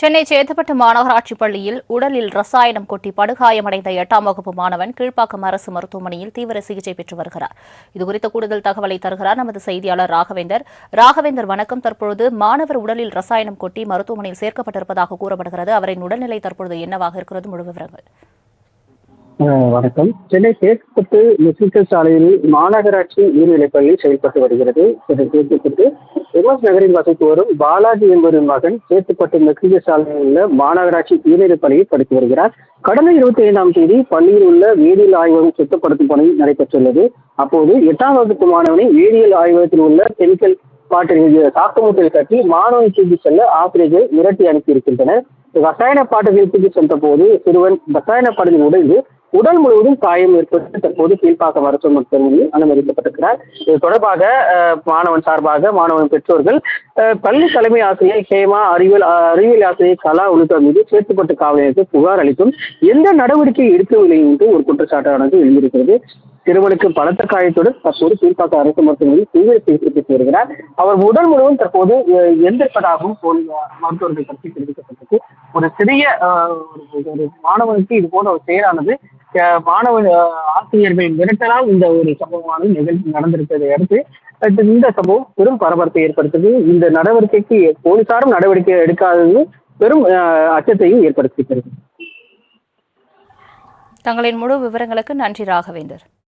சென்னை சேத்துப்பட்டு மாநகராட்சி பள்ளியில் உடலில் ரசாயனம் கொட்டி படுகாயமடைந்த எட்டாம் வகுப்பு மாணவன் கீழ்ப்பாக்கம் அரசு மருத்துவமனையில் தீவிர சிகிச்சை பெற்று வருகிறார். இதுகுறித்த கூடுதல் தகவலை தருகிறார் நமது செய்தியாளர் ராகவேந்தர். ராகவேந்தர் வணக்கம். தற்பொழுது மாணவர் உடலில் ரசாயனம் கொட்டி மருத்துவமனையில் சேர்க்கப்பட்டிருப்பதாக கூறப்படுகிறது. அவரின் உடல்நிலை தற்பொழுது என்னவாக இருக்கிறது? முழு விவரங்கள். வணக்கம். சென்னை தேக்கப்பட்டு மெக்சிகோ சாலையில் மாநகராட்சி உயர்நிலைப் பள்ளி செயல்பட்டு வருகிறது. இதை சேத்துப்பட்டு எம்எஸ் நகரில் வசித்து வரும் பாலாஜி என்பவரின் மகன் சேத்துப்பட்டு மெக்சிகோ சாலையில் உள்ள மாநகராட்சி உயர்நிலைப் பள்ளியில் படித்து வருகிறார். கடந்த இருபத்தி ஐந்தாம் தேதி பள்ளியில் உள்ள வேதியியல் ஆய்வகம் சுத்தப்படுத்தும் பணி நடைபெற்றுள்ளது. அப்போது எட்டாம் வகுப்பு மாணவனை வேதியியல் ஆய்வகத்தில் உள்ள கெமிக்கல் பாட்டில் தாக்கமூட்டில் கட்டி மாணவன் தூக்கி செல்ல ஆசிரியர்கள் மிரட்டி அனுப்பியிருக்கின்றனர். ரசாயன பாட்டில் தூக்கி சென்ற போது சிறுவன் ரசாயன பாடலில் உடைந்து உடல் முழுவதும் காயம் ஏற்பட்டு தற்போது கீழ்ப்பாக்கம் மருத்துவமனையில் அனுமதிக்கப்பட்டிருக்கிறார். இது தொடர்பாக மாணவன் சார்பாக மாணவன் பெற்றோர்கள் பள்ளி தலைமை ஆசிரியர் ஹேமா அறிவியல் அறிவியல் ஆசிரியர் கலா உள்ளிட்டோர் மீது சேர்த்துப்பட்ட காவல் நிலையத்தில் புகார் அளித்தும் எந்த நடவடிக்கை எடுக்கவில்லை என்று ஒரு குற்றச்சாட்டானது எழுந்திருக்கிறது. சிறுவனுக்கு பலத்த காயத்துடன் தற்போது கீழ்ப்பாக்கம் அரசு மருத்துவமனையில் தீவிர சிகிச்சை பெற்று வருகிறார் அவர் உடல் முழுவதும் தற்போது எந்திருப்பதாகவும் மருத்துவர்கள் பற்றி தெரிவிக்கப்பட்டது ஒரு சிறிய ஒரு- மாணவனுக்கு இது போன்ற ஒரு செயலானது மாணவ ஆசிரியர்கள் மிரட்டலால் இந்த ஒரு சம்பவமானது நிகழ்ச்சி நடந்திருப்பதை அடுத்து அடுத்து இந்த சம்பவம் பெரும் பரபரப்பை ஏற்படுத்தது. இந்த நடவடிக்கைக்கு போலீசாரும் நடவடிக்கை எடுக்காதது பெரும் அச்சத்தையும் ஏற்படுத்தியிருக்கிறது. தங்களின் முழு விவரங்களுக்கு நன்றி ராகவேந்தர்.